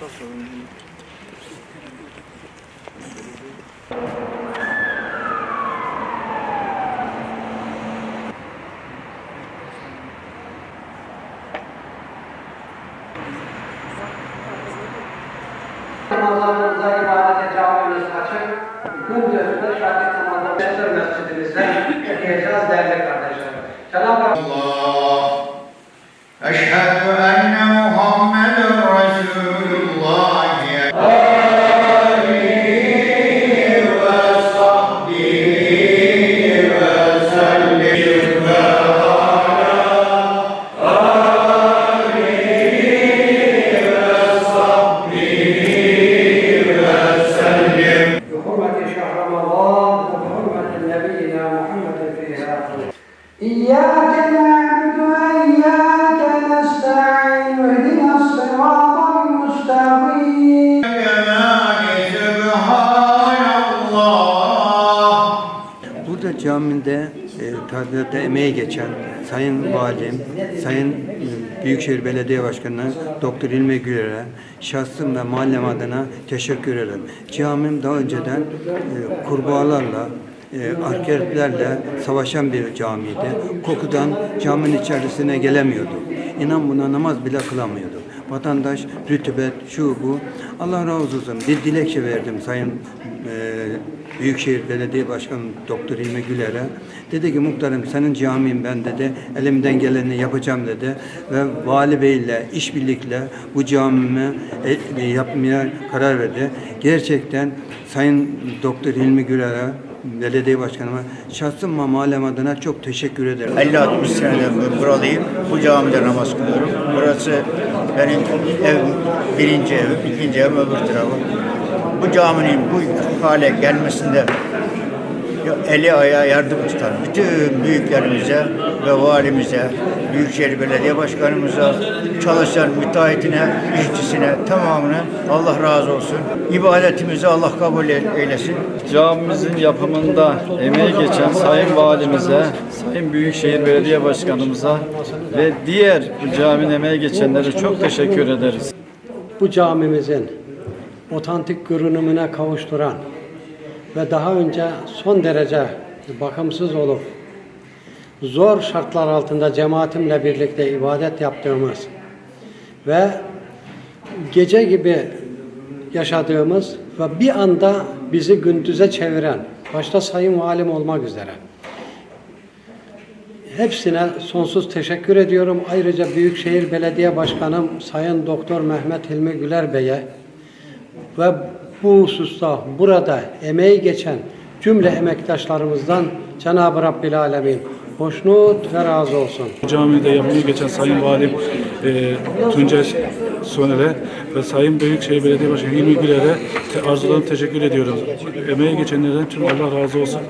Namazlarınıza ibadete camimiz açık. Gündüz de şahit namazı Mescidimizde okuyacağız değerli إياك نعبد وإياك نستعين اهدنا الصراط المستقيم كمال سبحان الله Burada camide e, tadilatta emeği geçen Sayın Valim, Sayın e, Büyükşehir Belediye Başkanı Doktor İlmi Güler'e şahsım ve mahallem adına teşekkür ederim. Camim daha önceden e, kurbağalarla, e, arkeliklerle savaşan bir camiydi. Kokudan caminin içerisine gelemiyordu. İnan buna namaz bile kılamıyordu. Vatandaş rütubet, şu bu. Allah razı olsun. Bir dilekçe verdim Sayın e, Büyükşehir Belediye Başkanı Doktor İlmi Güler'e. Dedi ki muhtarım senin camin ben dedi. Elimden geleni yapacağım dedi. Ve Vali Bey ile işbirlikle bu camimi e, yapmaya karar verdi. Gerçekten Sayın Doktor İlmi Güler'e belediye başkanıma şahsım ve adına çok teşekkür ederim. 50-60 senedir bu- buralıyım. Bu camide namaz kılıyorum. Burası benim evim, birinci evim, ikinci evim öbür tarafı. Bu caminin bu hale gelmesinde eli ayağı yardım tutar. Bütün büyüklerimize ve valimize, Büyükşehir Belediye Başkanımıza, çalışan müteahhitine, işçisine tamamını Allah razı olsun. İbadetimizi Allah kabul eylesin. Camimizin yapımında emeği geçen Sayın Valimize, Sayın Büyükşehir Belediye Başkanımıza ve diğer bu caminin emeği geçenlere çok teşekkür ederiz. bu camimizin otantik görünümüne kavuşturan ve daha önce son derece bakımsız olup zor şartlar altında cemaatimle birlikte ibadet yaptığımız ve gece gibi yaşadığımız ve bir anda bizi gündüze çeviren, başta Sayın Valim olmak üzere, Hepsine sonsuz teşekkür ediyorum. Ayrıca Büyükşehir Belediye Başkanım Sayın Doktor Mehmet Hilmi Güler Bey'e ve bu hususta burada emeği geçen cümle emektaşlarımızdan Cenab-ı Rabbil Alemin hoşnut ve razı olsun. Camide yapımı geçen Sayın Valim e, Tuncay Soner'e ve Sayın Büyükşehir Belediye Başkanı Hilmi Güler'e te, arzularım teşekkür ediyorum. Emeği geçenlerden tüm Allah razı olsun.